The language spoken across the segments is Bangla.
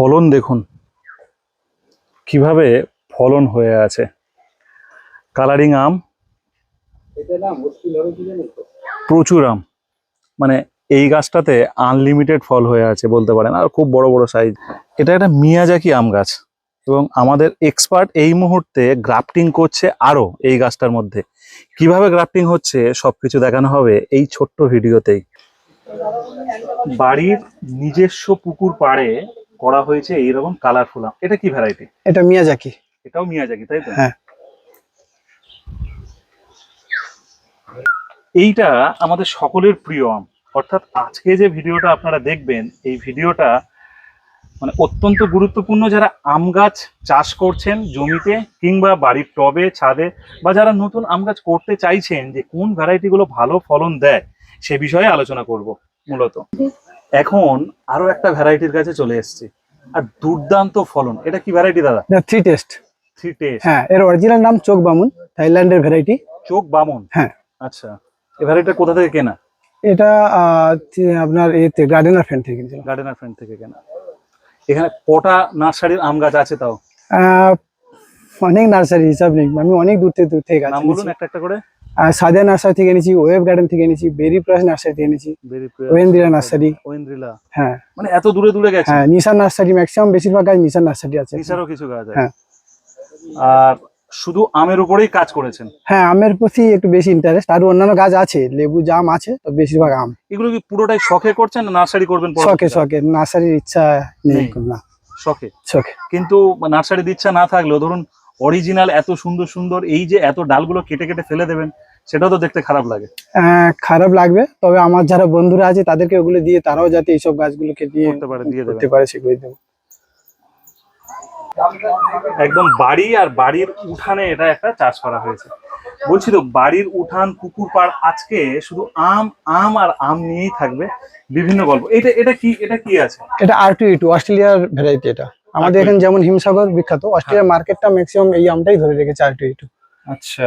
ফলন দেখুন। কীভাবে ফলন হয়ে আছে। কালারিং আম। প্রচুর আম। মানে এই গাছটাতে আনলিমিটেড ফল হয়ে আছে বলতে পারেন। আর খুব বড় বড় সাইজ এটা একটা মিয়াজাকি আম গাছ। এবং আমাদের এক্সপার্ট এই মুহূর্তে গ্রাফটিং করছে আরও এই গাছটার মধ্যে। কীভাবে গ্রাফটিং হচ্ছে সবকিছু দেখানো হবে এই ছোট্ট ভিডিওতেই। বাড়ির নিজস্ব পুকুর পাড়ে করা হয়েছে এইরকম কালারফুল আম এটা কি ভ্যারাইটি এটা মিয়াজাকি। এটাও মিয়াজাকি তাই তো? হ্যাঁ। এইটা আমাদের সকলের প্রিয় আম। অর্থাৎ আজকে যে ভিডিওটা আপনারা দেখবেন এই ভিডিওটা মানে অত্যন্ত গুরুত্বপূর্ণ যারা আম গাছ চাষ করছেন জমিতে কিংবা বাড়ির টবে ছাদে বা যারা নতুন আম গাছ করতে চাইছেন যে কোন ভ্যারাইটিগুলো ভালো ফলন দেয় সে বিষয়ে আলোচনা করব মূলত। এখন আরও একটা ভ্যারাইটির কাছে চলে এসেছি। আর দুর্দান্ত ফলন। এটা কি ভ্যারাইটি দাদা? থ্রি টেস্ট থ্রি টেস্ট হ্যাঁ এর অরিজিনাল নাম চোখ বামুন থাইল্যান্ডের ভ্যারাইটি। চোখ বামন? হ্যাঁ। আচ্ছা। এই ভ্যারাইটিটা কোথা থেকে কেনা? এটা আপনার এতে গার্ডেনার ফ্রেন্ড থেকে কিনেছিলাম। গার্ডেনার ফ্রেন্ড থেকে কেনা। এখানে কটা নার্সারির আম গাছ আছে তাও? অনেক নার্সারি হিসাব নেই। আমি অনেক দূর থেকে দূর থেকে গাছ নাম বলুন একটা একটা করে। সাদিয়া নার্সারি থেকে এনেছি ওয়েব গার্ডেন থেকে এনেছি বেরি প্লাস নার্সারি থেকে এনেছি ওয়েন্দ্রিলা নার্সারি। ওয়েন্দ্রিলা? হ্যাঁ। মানে এত দূরে দূরে গেছে? হ্যাঁ নিশান নার্সারি ম্যাক্সিমাম বেশিরভাগ গাছ নিশান নার্সারি আছে। নিচারও কিছু গাছ আছে। হ্যাঁ। আর শুধু আমের উপরেই কাজ করেছেন? হ্যাঁ আমের প্রতি একটু বেশি ইন্টারেস্ট আর অন্যান্য গাছ আছে লেবু জাম আছে তো বেশিরভাগ আম। এগুলো কি পুরোটাই শখে করছেন না নার্সারি করবেন শখে শখে। নার্সারির ইচ্ছা নেই নেই। না। শখে? শখে। কিন্তু নার্সারির ইচ্ছা না থাকলেও ধরুন অরিজিনাল এত সুন্দর সুন্দর এই যে এত ডালগুলো কেটে কেটে ফেলে দেবেন সেটাও তো দেখতে খারাপ লাগে। আহ, খারাপ লাগবে। তবে আমার যারা বন্ধুরা আছে তাদেরকে ওগুলো দিয়ে তারাও যাতে এইসব গাছগুলোকে দিয়ে করতে পারে দিয়ে করতে পারে সেগুলো দেবো। একদম বাড়ি আর বাড়ির উঠানে এটা একটা চাষ করা হয়েছে। বলছি তো বাড়ির উঠান পুকুর পাড় আজকে শুধু আম আম আর আম নিয়েই থাকবে। বিভিন্ন গল্প। এটা এটা কি এটা কি আছে? এটা আর টু টু অস্ট্রেলিয়ার ভ্যারাইটি এটা। আমাদের এখানে যেমন হিমসাগর বিখ্যাত অস্ট্রেলিয়ার মার্কেটটা ম্যাক্সিমাম এই আমটাই ধরে রেখেছে আর টু টু আচ্ছা।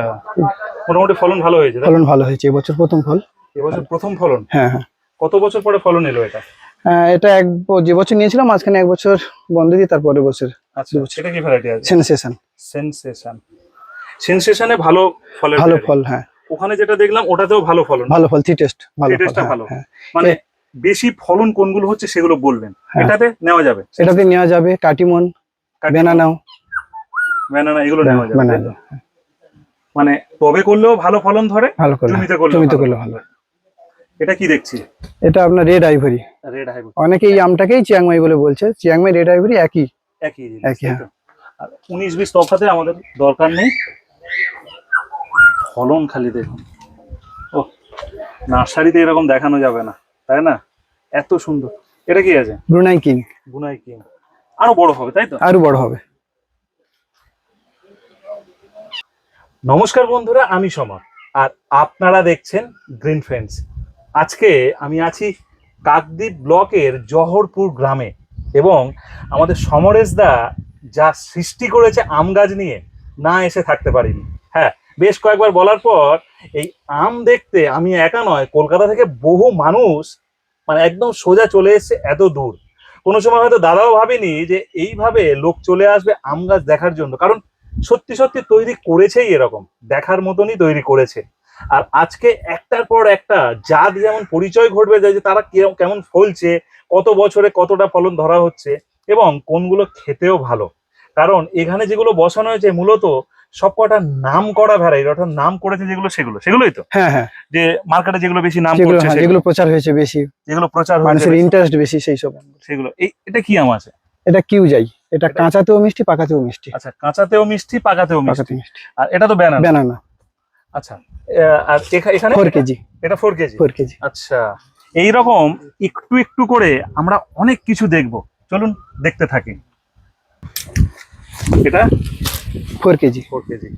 মোটামুটি ফলন ভালো হয়েছে তাই? ফলন ভালো হয়েছে এবছর প্রথম ফল। এবছর প্রথম ফলন? হ্যাঁ হ্যাঁ। কত বছর পরে ফলন এলো এটা? আহ, এটা এক ব- যে বছর নিয়েছিলাম মাঝখানে এক বছর বন্ধ দিয়ে তারপরের বছর আচ্ছা সেটা কি ভ্যারাইটি আছে? সেন্সেশন সেনসেশন সেনসেশনে ভালো ফলের ভালো variety। ফল হ্যাঁ। ওখানে যেটা দেখলাম ওটাতেও ভালো ফলন। ভালো ফল থ্রি টেস্ট ভালো Three টা হ্যাঁ, ভালো। হ্যাঁ। মানে বেশি ফলন কোনগুলো হচ্ছে সেগুলো বলবেন। হ্যাঁ। এটাতে নেওয়া যাবে। এটাতে নেওয়া যাবে কাটিমন বেনানাও ব্যানানা এগুলো নেওয়া যাবে তাই? মানে টবে করলেও ভালো ফলন ধরে ভালো জমিতে করলেও জমিতে করলে ভালো। এটা কি দেখছি? এটা আপনার রেড আইভরি রেড হাইব্রিড অনেকে এই আমটাকেই চিয়াংমাই বলে বলছে। চিয়াংমাই রেড আইভরি একই। একই একই, আর উনিশ বিশ তফাতে আমাদের দরকার নেই। ফলন খালি দেখুন। ও নার্সারিতে এরকম দেখানো যাবে না তাই না? এত সুন্দর। এটা কি আছে? ব্রুনাই কিং বুনাই কিং আরও বড় হবে তাই তো? আরও বড় হবে। নমস্কার বন্ধুরা, আমি সমর। আর আপনারা দেখছেন গ্রিন ফ্রেন্ডস আজকে আমি আছি কাকদ্বীপ ব্লকের জহরপুর গ্রামে এবং আমাদের সমরেশ দা যা সৃষ্টি করেছে আম গাছ নিয়ে না এসে থাকতে পারিনি। হ্যাঁ বেশ কয়েকবার বলার পর এই আম দেখতে আমি একা নয়, কলকাতা থেকে বহু মানুষ মানে একদম সোজা চলে এসেছে এত দূর। কোনো সময় হয়তো দাদাও ভাবেনি যে এইভাবে লোক চলে আসবে আম গাছ দেখার জন্য। কারণ সত্যি সত্যি তৈরি করেছেই এরকম দেখার মতনই তৈরি করেছে। আর আজকে একটার পর একটা জাত যেমন পরিচয় ঘটবে যায় যে তারা কেমন ফলছে কত বছরে কতটা ফলন ধরা হচ্ছে এবং কোনগুলো খেতেও ভালো। কারণ এখানে যেগুলো বসানো হয়েছে মূলত সবকটা নাম করা ভ্যারাইটি অর্থাৎ নাম করেছে যেগুলো সেগুলো সেগুলোই তো? হ্যাঁ হ্যাঁ। যে মার্কেটে যেগুলো বেশি নাম করছে হ্যাঁ, সেগুলো। যেগুলো প্রচার হয়েছে বেশি। যেগুলো প্রচার হয়েছে মানুষের ইন্টারেস্ট বেশি সেই সব। সেগুলো এই এটা কি আম আছে? এটা কিউ যাই। এটা কাঁচাতেও মিষ্টি পাকাতেও মিষ্টি। আচ্ছা কাঁচাতেও মিষ্টি পাকাতেও মিষ্টি। আর এটা তো ব্যানানা ব্যানানা আচ্ছা আর এখা- এখানে? Four kg. এটা ফোর কেজি? Four kg. আচ্ছা এই রকম একটু একটু করে আমরা অনেক কিছু দেখব। চলুন দেখতে থাকি। এটা? Four kg. Four kg.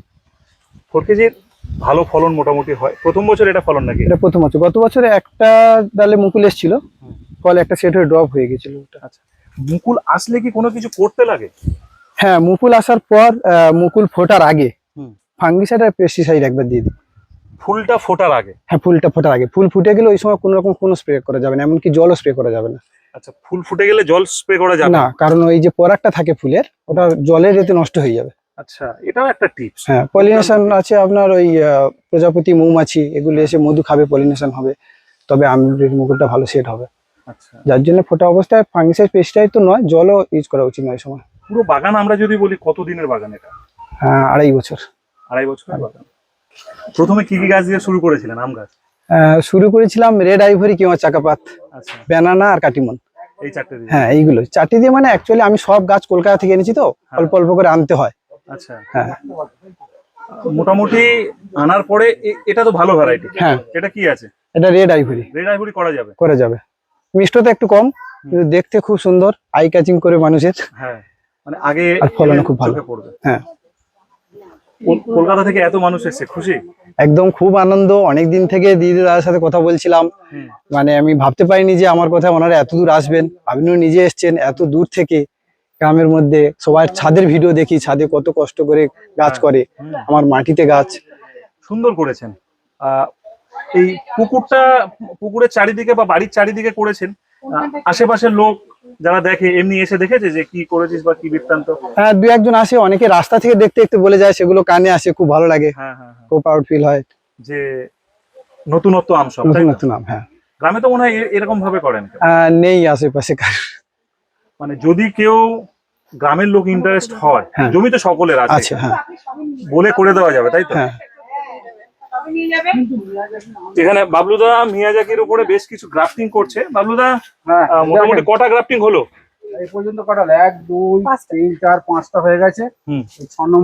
Four কেজির ভালো ফলন মোটামুটি হয়। প্রথম বছর এটা ফলন নাকি? এটা প্রথম বছর। গত বছরে একটা ডালে মুকুল এসেছিল। ফলে একটা সেট হয়ে ড্রপ হয়ে গেছিল ওটা। আচ্ছা। মুকুল আসলে কি কোনো কিছু করতে লাগে? হ্যাঁ মুকুল আসার পর মুকুল ফোটার আগে। ফাঙ্গিসাইড আর পেস্টিসাইড একবার দিয়ে দিই। ফুলটা ফোটার আগে? হ্যাঁ ফুলটা ফোটার আগে। ফুল ফুটে গেলে ওই সময় কোনো রকম কোনো স্প্রে করা যাবে না এমনকি জলও স্প্রে করা যাবে না। আচ্ছা ফুল ফুটে গেলে জল স্প্রে করা যাবে? না কারণ ওই যে পরাগটা থাকে ফুলের ওটা জলের এতে নষ্ট হয়ে যাবে। আচ্ছা এটাও একটা টিপস হ্যাঁ পলিনেশন আছে আপনার ওই প্রজাপতি মৌমাছি এগুলো এসে মধু খাবে পলিনেশন হবে। তবে আমলির মুকুলটা ভালো সেট হবে। যার জন্য ফোটা অবস্থায় ফাঙ্গিসাইড পেস্টাইড তো নয় জলও ইউজ করা উচিত নয় সময়। পুরো বাগান আমরা যদি বলি কত দিনের বাগান এটা? আহ, আড়াই বছর। আড়াই বাগান। প্রথমে কি কি গাছ দিয়ে শুরু করেছিলেন আম গাছ? শুরু করেছিলাম রেড আইভরি কিংবা চাকাপাত আচ্ছা। ব্যানানা আর কাটিমন। এই চারটে দিয়ে? হ্যাঁ এইগুলো। চারটি দিয়ে মানে অ্যাকচুয়ালি আমি সব গাছ কলকাতা থেকে এনেছি তো অল্প অল্প করে আনতে হয়। আচ্ছা। হ্যাঁ। মোটামুটি আনার পরে এটা তো ভালো ভ্যারাইটি হ্যাঁ। এটা কি আছে? এটা রেড আইভরি রেড আইভরি করা যাবে। করা যাবে। মিষ্টতা একটু কম কিন্তু দেখতে খুব সুন্দর আই ক্যাচিং করে মানুষের। হ্যাঁ মানে আগে আর ফলনও খুব ভালো। পড়বে। হ্যাঁ। কলকাতা থেকে এত মানুষ এসেছে খুশি? একদম খুব আনন্দ অনেক দিন থেকে দিদি দাদার সাথে কথা বলছিলাম। মানে আমি ভাবতে পারিনি যে আমার কথা ওনারা এত দূর আসবেন। আপনিও নিজে এসছেন এত দূর থেকে গ্রামের মধ্যে সবার ছাদের ভিডিও দেখি ছাদে কত কষ্ট করে গাছ হ্যাঁ। করে আমার মাটিতে গাছ। সুন্দর করেছেন। আহ, এই পুকুরটা পুকুরের চারিদিকে বা বাড়ির চারিদিকে করেছেন। আশেপাশের লোক যারা দেখে এমনি এসে দেখেছে যে কি করেছিস বা কি বৃত্তান্ত? হ্যাঁ দু একজন আসে অনেকে রাস্তা থেকে দেখতে দেখতে বলে যায় সেগুলো কানে আসে খুব ভালো লাগে। হ্যাঁ হ্যাঁ হ্যাঁ। খুব প্রাউড ফিল হয়। যে নতুনত্ব আম সব তাই নতুন নাম হ্যাঁ। গ্রামে তো মনে হয় এরকম ভাবে করেন নেই আশেপাশে কার। মানে যদি কেউ গ্রামের লোক ইন্টারেস্ট হয় হ্যাঁ। জমি তো সকলের আছে হ্যাঁ। বলে করে দেওয়া যাবে তাই তো? হ্যাঁ। এখানে বাবলুদা মিয়াজাকির উপরে বেশ কিছু গ্রাফটিং করছে। বাবলুদা হ্যাঁ আহ, মোটামুটি কটা গ্রাফটিং হলো? এই পর্যন্ত কটা এক দুই তিন চার পাঁচটা হয়ে গেছে।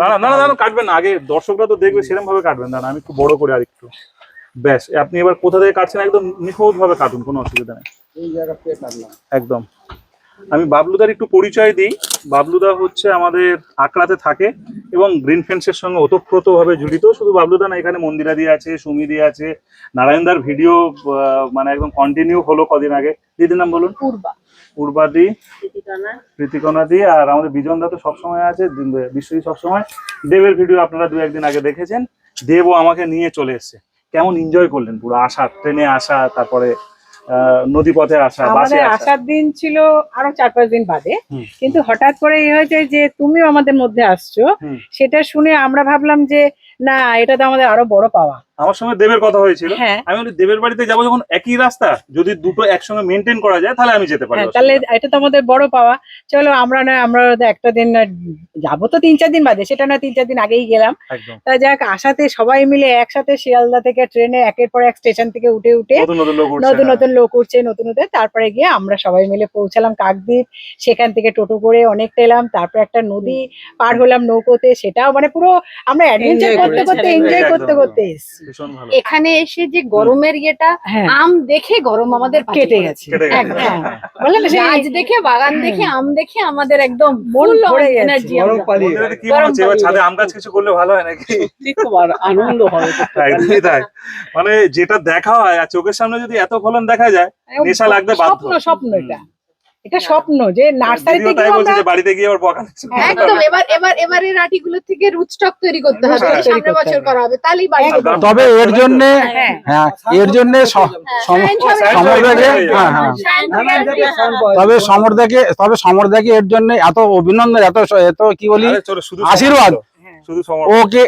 না না না না, কাটবেন না। আগে দর্শকরা তো দেখবে সেরকম ভাবে কাটবেন না আমি একটু বড় করে আর একটু ব্যাস আপনি এবার কোথা থেকে কাটছেন? একদম নিখুঁত ভাবে কাটুন কোনো অসুবিধা নেই। এই জায়গা একদম। আমি বাবলুদার একটু পরিচয় দিই। বাবলুদা হচ্ছে আমাদের আকড়াতে থাকে এবং গ্রিন ফেন্সের সঙ্গে ওতপ্রোত ভাবে জড়িত। শুধু বাবলুদা না এখানে মন্দিরাদি আছে সুমিদি আছে নারায়ণদার ভিডিও মানে একদম কন্টিনিউ হলো কদিন আগে। দিদির নাম বলুন? পূর্বা। পূর্বাদি প্রীতিকণা। দি আর আমাদের বিজন দা তো সবসময় আছে বিশ্বজিৎ সবসময়। দেবের ভিডিও আপনারা দু একদিন আগে দেখেছেন। দেবও আমাকে নিয়ে চলে এসেছে। কেমন এনজয় করলেন পুরো আসা ট্রেনে আসা তারপরে নদীপথে আসা আমাদের আসা। আসার দিন ছিল আরও চার পাঁচ দিন বাদে। কিন্তু হঠাৎ করে এই হয়েছে যে তুমিও আমাদের মধ্যে আসছো সেটা শুনে আমরা ভাবলাম যে না এটা তো আমাদের আরও বড় পাওয়া। আমার সঙ্গে দেবের কথা হয়েছিল। হ্যাঁ। আমি বলি দেবের বাড়িতে যাব যখন একই রাস্তা যদি দুটো একসঙ্গে মেনটেন করা যায় তাহলে আমি যেতে পারি হ্যাঁ তাহলে এটা তো আমাদের বড় পাওয়া। চলো আমরা না আমরা একটা দিন যাব তো তিন চার দিন বাদে সেটা না তিন চার দিন আগেই গেলাম। তা যাক আসাতে সবাই মিলে একসাথে শিয়ালদা থেকে ট্রেনে একের পর এক স্টেশন থেকে উঠে উঠে নতুন নতুন লোক উঠছে, নতুন হ্যাঁ। নতুন লোক উঠছে নতুন নতুন। তারপরে গিয়ে আমরা সবাই মিলে পৌঁছালাম কাকদ্বীপ। সেখান থেকে টোটো করে অনেকটা এলাম। তারপর একটা নদী পার হলাম নৌকোতে। সেটাও মানে পুরো আমরা অ্যাডভেঞ্চার করতে করতে এনজয় করতে করতে এসেছি। ভীষণ ভালো। এখানে এসে যে গরমের ইয়েটা হ্যাঁ। আম দেখে গরম আমাদের কেটে গেছে। হ্যাঁ। বললেন গাছ দেখে বাগান দেখে আম দেখে আমাদের একদম মন ফুল ভরে গেছে। এনার্জি কি হচ্ছে এবার ছাদে আম গাছ কিছু করলে ভালো হয় নাকি? আনন্দ হবে একদমই তাই। মানে যেটা দেখা হয় আর চোখের সামনে যদি এত ফলন দেখা যায় নেশা লাগতে বাধ্য। স্বপ্ন স্বপ্ন এটা। এটা স্বপ্ন যে নার্সারিতে গিয়ে আমরা বাড়িতে গিয়ে আবার বকা একদম এবার এবার এবারের আটিগুলো থেকে রুট স্টক তৈরি করতে হবে সামনের বছর করা হবে তাহলেই বাড়ি তবে এর জন্য হ্যাঁ হ্যাঁ এর জন্য সমরদাকে হ্যাঁ হ্যাঁ। তবে সমরদাকে তবে সমরদাকে এর জন্য এত অভিনন্দন এত এত কি বলি? আশীর্বাদ। ওকে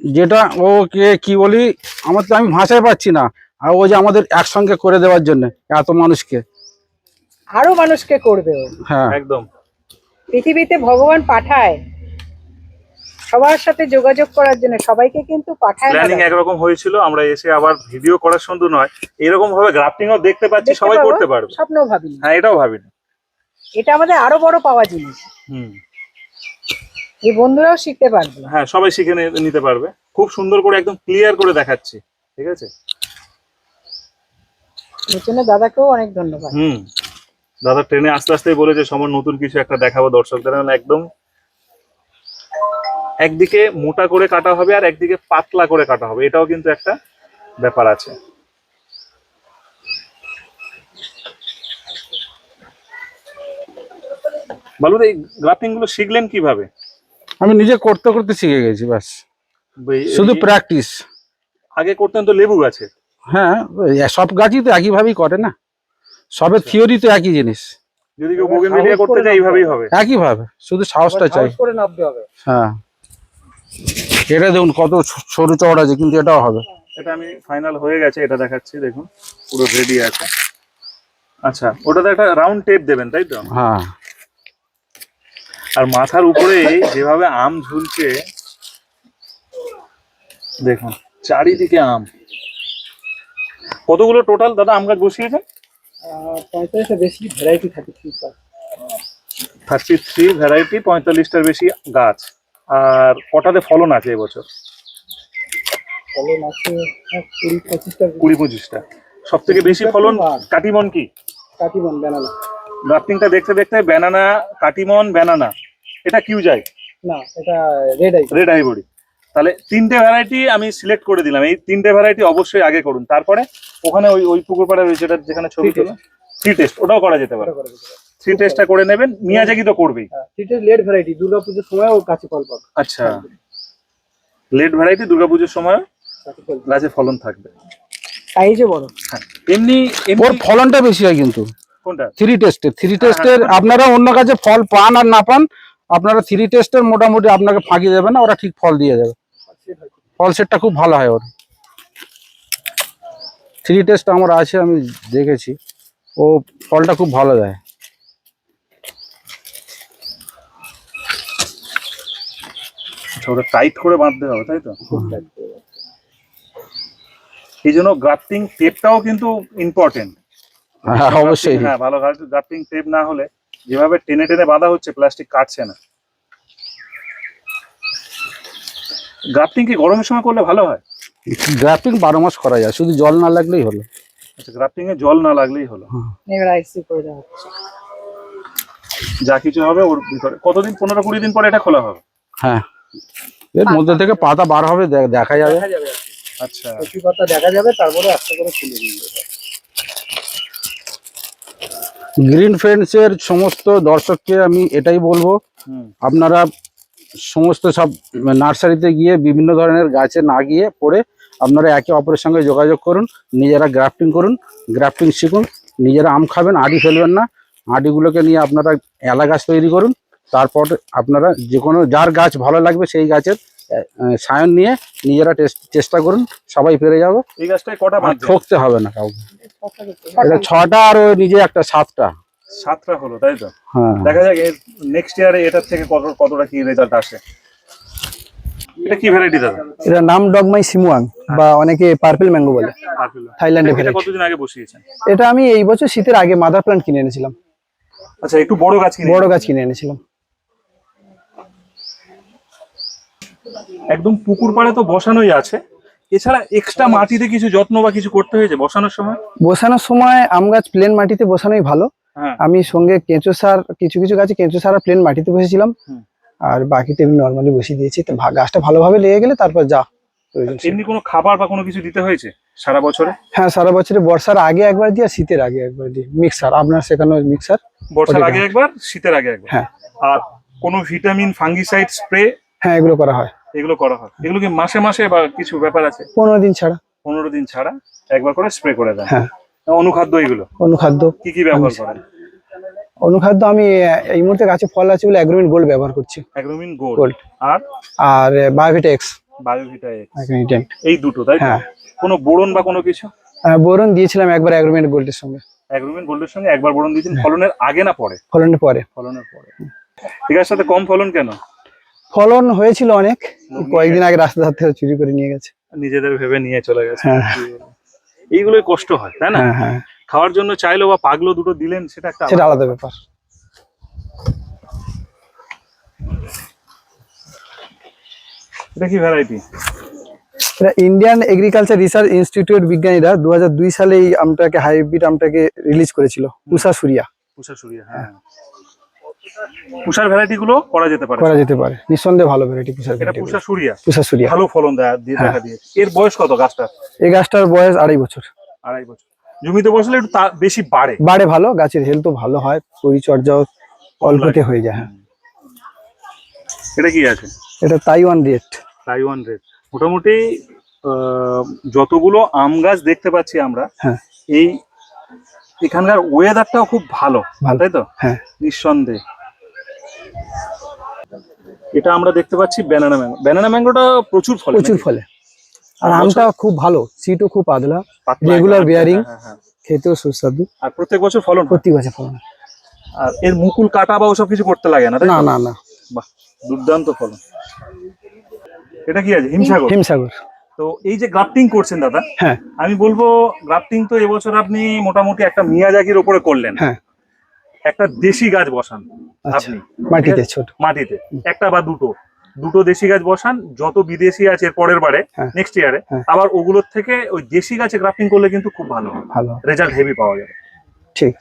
যেটা ওকে কি বলি আমার তো আমি ভাষায় পাচ্ছি না। আর ও যে আমাদের একসঙ্গে করে দেওয়ার জন্য এত মানুষকে। আরও মানুষকে করবে ও হ্যাঁ। একদম। পৃথিবীতে ভগবান পাঠায় সবার সাথে যোগাযোগ করার জন্য সবাইকে কিন্তু পাঠায় প্ল্যানিং একরকম হয়েছিল আমরা এসে আবার ভিডিও করার সুন্দর নয়। এরকম ভাবে গ্রাফটিং ও দেখতে পাচ্ছি সবাই করতে পারবে। স্বপ্নও ভাবিনি। হ্যাঁ এটাও ভাবিনি। এটা আমাদের আরও বড় পাওয়া জিনিস। হুম। এই বন্ধুরাও শিখতে পারবে। হ্যাঁ সবাই শিখে নিতে পারবে। খুব সুন্দর করে একদম ক্লিয়ার করে দেখাচ্ছি ঠিক আছে? এর জন্য দাদাকেও অনেক ধন্যবাদ। হুম। দাদা ট্রেনে আস্তে আস্তে বলেছে সময় নতুন কিছু একটা দেখাবো দর্শকদের একদম একদিকে মোটা করে কাটা হবে আর একদিকে পাতলা করে কাটা হবে। এটাও কিন্তু একটা ব্যাপার আছে। বলুন এই গ্রাফটিংগুলো শিখলেন কীভাবে? আমি নিজে করতে করতে শিখে গেছি ব্যাস। শুধু প্র্যাকটিস। আগে করতেন তো লেবু গাছে হ্যাঁ সব গাছই তো একইভাবেই করে না? সবে থিওরি তো একই জিনিস। যদি কেউ বোগেন মিলিয়ে করতে চায় এইভাবেই হবে। একই ভাবে শুধু সাহসটা চাই। করে নামতে হবে। হ্যাঁ। এটা দেখুন কত সরু চওড়া আছে কিন্তু এটাও হবে। এটা আমি ফাইনাল হয়ে গেছে এটা দেখাচ্ছি দেখুন। পুরো রেডি আছে। আচ্ছা ওটাতে একটা রাউন্ড টেপ দেবেন তাই তো? হ্যাঁ। আর মাথার উপরে যেভাবে আম ঝুলছে দেখুন চারিদিকে আম। কতগুলো টোটাল দাদা আম গাছ বসিয়েছেন? পঁয়তাল্লিশটা বেশি ভ্যারাইটি থাকে থার্টি থ্রি ভ্যারাইটি পঁয়তাল্লিশটার বেশি গাছ। আর কটাতে ফলন আছে এবছর? ফলন আছে কুড়ি পঁচিশটা। কুড়ি পঁচিশটা। সব থেকে বেশি ফলন কাটিমন কি? কাটিবন ব্যানানা গ্রাফটিংটা দেখতে দেখতে ব্যানানা কাটিমন ব্যানানা এটা কিউ যায়? না এটা রেড আই রেড আইভরি তাহলে তিনটে ভ্যারাইটি আমি সিলেক্ট করে দিলাম। এই তিনটে ভ্যারাইটি অবশ্যই আগে করুন। তারপরে ওখানে ওই ওই পুকুর পাড়া রয়েছে যেটা যেখানে ছবি তোলা। থ্রি টেস্ট ওটাও করা যেতে পারে। থ্রি টেস্টটা করে নেবেন। মিয়াজাকি তো করবেই। সিটের লেট ভ্যারাইটি দুর্গা পুজোর সময় ও কাছে ফল পাবে। আচ্ছা। লেট ভ্যারাইটি দুর্গাপুজোর সময় কাছে গাছে ফলন থাকবে। সাইজও বড়। হ্যাঁ এমনি ওর ফলনটা বেশি হয় কিন্তু। কোনটা? থ্রি টেস্টের থ্রি টেস্টের আপনারা অন্য কাছে ফল পান আর না পান আপনারা থ্রি টেস্টের মোটামুটি আপনাকে ফাঁকি দেবে না ওরা ঠিক ফল দিয়ে যাবে ফল সেটটা খুব ভালো হয় ওর। থ্রি টেস্ট আমার আছে আমি দেখেছি। ও ফলটা খুব ভালো দেয়। আচ্ছা, ওটা টাইট করে বাঁধতে হবে তাই তো? এই জন্য গ্রাফটিং টেপটাও কিন্তু ইম্পর্টেন্ট হ্যাঁ অবশ্যই। হ্যাঁ ভালো গ্রাফটিং টেপ না হলে যেভাবে টেনে টেনে বাঁধা হচ্ছে প্লাস্টিক কাটছে না। গ্রাফটিং কি গরমের সময় করলে ভালো হয়? গ্রাফটিং বারো মাস করা যায় শুধু জল না লাগলেই হলো। আচ্ছা গ্রাফটিং এ জল না লাগলেই হলো। এবার আইসি করে দেওয়া হচ্ছে। যা কিছু হবে ওর ভিতরে। কতদিন পনেরো কুড়ি দিন পরে এটা খোলা হবে? হ্যাঁ। এর মধ্যে থেকে পাতা বার হবে দেখা যাবে। দেখা যাবে আচ্ছা। কচি পাতা দেখা যাবে তারপরে আস্তে করে খুলে নিয়ে যাবে। গ্রিন ফ্রেন্ডসের সমস্ত দর্শককে আমি এটাই বলব আপনারা সমস্ত সব নার্সারিতে গিয়ে বিভিন্ন ধরনের গাছে না গিয়ে পড়ে আপনারা একে অপরের সঙ্গে যোগাযোগ করুন নিজেরা গ্রাফটিং করুন গ্রাফটিং শিখুন নিজেরা আম খাবেন আড়ি ফেলবেন না আড়িগুলোকে নিয়ে আপনারা এলা গাছ তৈরি করুন তারপর আপনারা যে কোনো যার গাছ ভালো লাগবে সেই গাছের সায়ন নিয়ে নিজেরা চেষ্টা করুন সবাই পেরে যাব। এই গাছটায় কটা ঠকতে হবে না কাউকে। এটা ছটা আর ওই নিজে একটা সাতটা। সাতটা হলো তাই তো? হ্যাঁ। দেখা যাক নেক্সট ইয়ারে এটার থেকে কত কতটা কি রেজাল্ট আসে। এটা কি ভ্যারাইটি দাদা? এটা নাম ডগমাই সিমুয়াং বা অনেকে পার্পল ম্যাঙ্গো বলে। ভ্যারাইটি কতদিন আগে বসিয়েছেন? এটা আমি এই বছর শীতের আগে মাদার প্লান্ট কিনে এনেছিলাম। আচ্ছা একটু বড় গাছ কিনে বড় গাছ কিনে এনেছিলাম। একদম পুকুর পাড়ে তো বসানোই আছে। এছাড়া এক্সট্রা মাটিতে কিছু যত্ন বা কিছু করতে হয়েছে বসানোর সময়? বসানোর সময় আম গাছ প্লেন মাটিতে বসানোই ভালো। আমি সঙ্গে কেঁচো সার কিছু কিছু গাছে কেঁচো সার আর প্লেন মাটিতে বসেছিলাম। আর বাকিতে এমনি নর্মালি বসিয়ে দিয়েছি। তো গাছটা ভালোভাবে লেগে গেলে তারপর যা এমনি কোনো খাবার বা কোনো কিছু দিতে হয়েছে সারা বছরে? হ্যাঁ সারা বছরে বর্ষার আগে একবার দিই আর শীতের আগে একবার দিই। মিক্সার আপনার সেখানে মিক্সার? বর্ষার আগে একবার শীতের আগে একবার? হ্যাঁ। আর কোনো ভিটামিন ফাঙ্গিসাইড স্প্রে? হ্যাঁ এগুলো করা হয়। এগুলো করা হয়। এগুলো কি মাসে মাসে বা কিছু ব্যাপার আছে? পনেরো দিন ছাড়া। পনেরো দিন ছাড়া একবার করে স্প্রে করে দেয় হ্যাঁ। অনুখাদ্য এগুলো? অনুখাদ্য। কি কি ব্যবহার করেন? অনুখাদ্য আমি এই মুহূর্তে গাছে ফল আছে বলে অ্যাগ্রোমিন গোল্ড ব্যবহার করছি। Agromin gold. আর? আর বায়োভিটা এক্স বায়োভিটা এক্স। এই দুটো তাই হ্যাঁ। কোনো বোরন বা কোনো কিছু? বোরন দিয়েছিলাম একবার অ্যাগ্রোমিন গোল্ডের সঙ্গে। অ্যাগ্রোমিন গোল্ডের সঙ্গে একবার বোরন দিয়েছেন ফলনের আগে না পরে? ফলনের পরে। ফলনের পরে। ঠিক আছে সাথে কম ফলন কেন? ফলন হয়েছিল অনেক কয়েকদিন আগে রাস্তা ধার থেকে চুরি করে নিয়ে গেছে। নিজেদের ভেবে নিয়ে চলে গেছে। হ্যাঁ। এইগুলোই কষ্ট হয় তাই না? হ্যাঁ হ্যাঁ। খাওয়ার জন্য চাইলো বা পাগলো দুটো দিলেন সেটা একটা সেটা আলাদা। ব্যাপার। এটা কি ভ্যারাইটি এটা ইন্ডিয়ান এগ্রিকালচার রিসার্চ ইনস্টিটিউট বিজ্ঞানীরা দু দুই সালে এই আমটাকে হাইব্রিড আমটাকে রিলিজ করেছিল উষা সুরিয়া। পুষা সুরিয়া হ্যাঁ। পুষার ভ্যারাইটি গুলো করা যেতে পারে। করা যেতে পারে। নিঃসন্দেহে ভালো ভ্যারাইটি পুষা এটা পুষা সুরিয়া। পুষা সুরিয়া। ভালো ফলন দেয় হ্যাঁ। দেখা দিয়ে। এর বয়স কত গাছটা? এই গাছটার বয়স আড়াই বছর। আড়াই বছর। জমিতে বসলে একটু বেশি বাড়ে। বাড়ে ভালো গাছের হেলথও ভালো হয় পরিচর্যাও অল্পতে হয়ে যায় হ্যাঁ। এটা কি আছে? এটা তাইওয়ান রেট তাইওয়ান রেড মোটামুটি যতগুলো আম গাছ দেখতে পাচ্ছি আমরা হ্যাঁ। এই এখানকার ওয়েদারটাও খুব ভালো ভালো। তাই তো? হ্যাঁ। নিঃসন্দেহে। এটা আমরা দেখতে পাচ্ছি ব্যানানা ম্যাঙ্গো ব্যানানা ম্যাঙ্গোটা প্রচুর ফলে প্রচুর ফলে। আর আমটা খুব ভালো সিটও খুব পাতলা রেগুলার bearing। হ্যাঁ, হ্যাঁ, হ্যাঁ। খেতেও সুস্বাদু। আর প্রত্যেক বছর ফলন হয়। প্রতি বছর ফলন আর এর মুকুল কাটা বা ওসব কিছু করতে লাগে না না না না। বাহ দুর্দান্ত ফলন। এটা কি আছে? হিমসাগর? হিমসাগর। তো এই যে গ্রাফটিং করছেন দাদা হ্যাঁ। আমি বলব গ্রাফটিং তো এবছর আপনি মোটামুটি একটা মিয়াজাকির ওপরে করলেন। হ্যাঁ। একটা দেশি গাছ বসান আচ্ছা আপনি মাটিতে ছোট। মাটিতে একটা বা দুটো দুটো দেশি গাছ বসান যত বিদেশি আছে পরের বারে হ্যাঁ। নেক্সট ইয়ারে হ্যাঁ। আবার ওগুলোর থেকে ওই দেশি গাছে গ্রাফটিং করলে কিন্তু খুব ভালো ভালো। রেজাল্ট হেভি পাওয়া যাবে। ঠিক।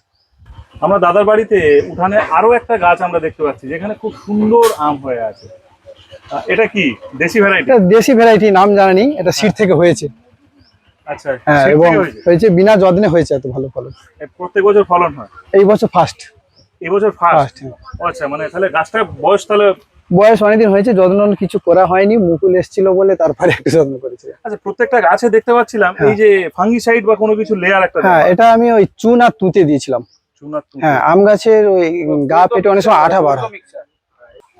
আমরা দাদার বাড়িতে উঠানে আরও একটা গাছ আমরা দেখতে পাচ্ছি যেখানে খুব সুন্দর আম হয়ে আছে। এটা কি? দেশি ভ্যারাইটি এটা দেশি ভ্যারাইটি নাম জানি এটা সিট থেকে হয়েছে। আচ্ছা হ্যাঁ এবং? হয়েছে? বিনা যত্নে হয়েছে এত ভালো ফলন। প্রত্যেক বছর ফলন হয়? এই বছর ফার্স্ট এবছর ফার্স্ট ফার্স্ট আচ্ছা মানে তাহলে গাছটা বয়স তাহলে বয়স অনেকদিন হয়েছে যত্ন কিছু করা হয়নি মুকুল এসেছিল বলে তারপরে একটু যত্ন করেছে। আচ্ছা প্রত্যেকটা গাছে দেখতে পাচ্ছিলাম হ্যাঁ। এই যে ফাঙ্গিসাইড বা কোনো কিছু লেয়ার একটা হ্যাঁ এটা আমি ওই চুন আর তুতে দিয়েছিলাম। চুনার তুঁতে। হ্যাঁ আম গাছের ওই গা পেটে অনেক সময় আঠা বার হয়।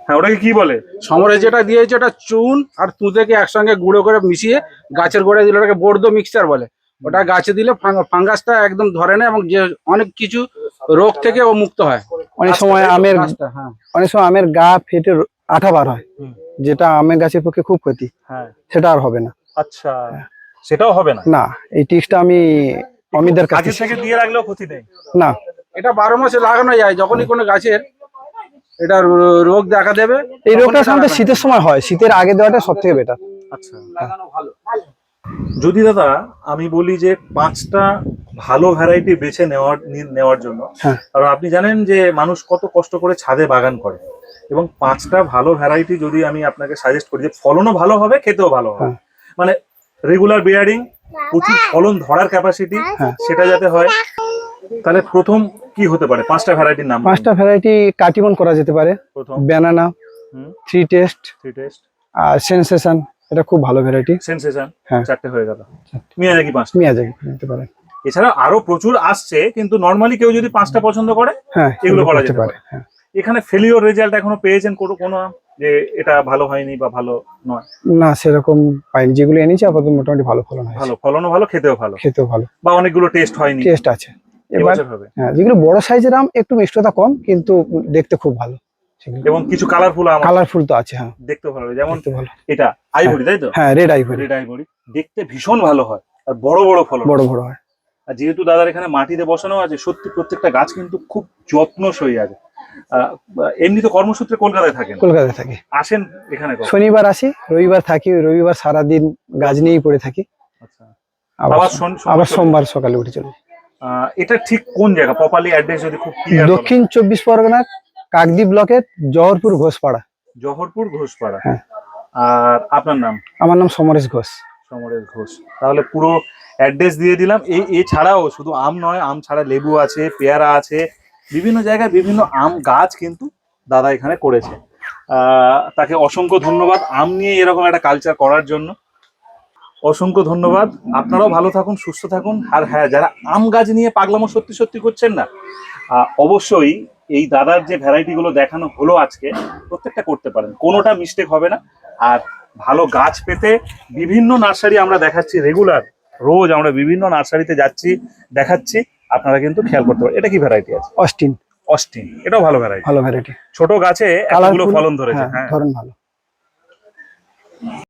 হ্যাঁ ওটাকে কি বলে? সমরে যেটা দিয়েছে ওটা চুন আর তুঁতেকে একসঙ্গে গুঁড়ো করে মিশিয়ে গাছের গোড়ায় দিলে ওটাকে বর্দ মিক্সচার বলে। ওটা গাছে দিলে ফাঙ্গ- ফাঙ্গাসটা একদম ধরে না এবং যে অনেক কিছু রোগ থেকে ও মুক্ত হয়। অনেক সময় আমের হ্যাঁ। অনেক সময় আমের গা ফেটে আঠা বার হয় যেটা আমের গাছের পক্ষে খুব ক্ষতি। হ্যাঁ। সেটা আর হবে না। আচ্ছা। সেটাও হবে না? না এই টিক্সটা আমি অমিতদের কাছে থেকে দিয়ে রাখলেও ক্ষতি নেই? না। এটা বারো মাসে লাগানো যায় যখনই কোনো গাছের এটা রোগ দেখা দেবে এই রোগটা সাধারণত শীতের সময় হয় শীতের আগে দেওয়াটা সব থেকে বেটার আচ্ছা যদি দাদা আমি বলি যে পাঁচটা ভালো ভ্যারাইটি বেছে নেওয়ার নেওয়ার জন্য হ্যাঁ। কারণ আপনি জানেন যে মানুষ কত কষ্ট করে ছাদে বাগান করে এবং পাঁচটা ভালো ভ্যারাইটি যদি আমি আপনাকে সাজেস্ট করি যে ফলনও ভালো হবে খেতেও ভালো হবে। হ্যাঁ। মানে রেগুলার বেয়ারিং প্রচুর ফলন ধরার ক্যাপাসিটি হ্যাঁ। সেটা যাতে হয় তাহলে প্রথম কি হতে পারে? পাঁচটা ভ্যারাইটির নাম পাঁচটা ভ্যারাইটি কাটিমন করা যেতে পারে প্রথম। Banana hmm. Three taste three taste আর সেন্সেশন এটা খুব ভালো ভ্যারাইটি সেন্সেশন হ্যাঁ। চারটে হয়ে গেল। মিয়াজাকি পাঁচটা। মিয়াজাকি নিতে পারে এছাড়া আরও প্রচুর আসছে কিন্তু নর্মালি কেউ যদি পাঁচটা পছন্দ করে হ্যাঁ এগুলো করা যেতে পারে হ্যাঁ। এখানে ফেলিওর রেজাল্ট এখনও পেয়েছেন কোনো কোনো যে এটা ভালো হয়নি বা ভালো নয়? না সেরকম পাইনি। যেগুলো এনেছি আপাতত মোটামুটি ভালো ফলন হয়েছে ভালো ফলনও ভালো খেতেও ভালো। খেতেও ভালো। বা অনেকগুলো টেস্ট হয়নি। টেস্ট আছে। এবার হ্যাঁ যেগুলো বড় সাইজের আম একটু মিষ্টতা কম কিন্তু দেখতে খুব ভালো। এবং কিছু কালারফুল কালারফুল তো আছে হ্যাঁ। দেখতে ভালো। যেমন এটা আইভরি তাই তো? হ্যাঁ রেড আইভরি রেড আইভরি দেখতে ভীষণ ভালো হয়। আর বড় বড় ফলন বড় বড় হয়। আর যেহেতু দাদার এখানে মাটিতে বসানো আছে সত্যি প্রত্যেকটা গাছ কিন্তু খুব যত্ন সই আছে। এমনি তো কর্মসূত্রে কলকাতায় থাকেন। কলকাতায় থাকি। আসেন এখানে শনিবার আসি রবিবার থাকি রবিবার সারাদিন গাছ নিয়েই পড়ে থাকি। আচ্ছা। আবার সোমবার আবার সোমবার সকালে উঠে চলি। এটা ঠিক কোন জায়গা? প্রপারলি অ্যাড্রেস যদি খুব দক্ষিণ চব্বিশ পরগনা কাকদ্বী ব্লকের জহরপুর ঘোষপাড়া। জহরপুর ঘোষপাড়া। হ্যাঁ। আর আপনার নাম? আমার নাম সমরেশ ঘোষ। সমরেশ ঘোষ। তাহলে পুরো অ্যাড্রেস দিয়ে দিলাম। এই এছাড়াও শুধু আম নয় আম ছাড়া লেবু আছে পেয়ারা আছে বিভিন্ন জায়গায় বিভিন্ন আম গাছ কিন্তু দাদা এখানে করেছে। তাকে অসংখ্য ধন্যবাদ আম নিয়ে এরকম একটা কালচার করার জন্য। অসংখ্য ধন্যবাদ। আপনারাও ভালো থাকুন সুস্থ থাকুন। আর হ্যাঁ যারা আম গাছ নিয়ে পাগলামো সত্যি সত্যি করছেন না অবশ্যই এই দাদার যে ভ্যারাইটি গুলো দেখানো হলো আজকে প্রত্যেকটা করতে পারেন। কোনোটা মিস্টেক হবে না। আর ভালো গাছ পেতে বিভিন্ন নার্সারি আমরা দেখাচ্ছি রেগুলার রোজ আমরা বিভিন্ন নার্সারিতে যাচ্ছি দেখাচ্ছি। আপনারা কিন্তু খেয়াল করতে পারেন। এটা কি ভ্যারাইটি আছে? অস্টিন অস্টিন এটাও ভালো ভ্যারাইটি ভালো ভ্যারাইটি ছোট গাছে এতগুলো ফলন ধরেছে হ্যাঁ। ধরন ভালো।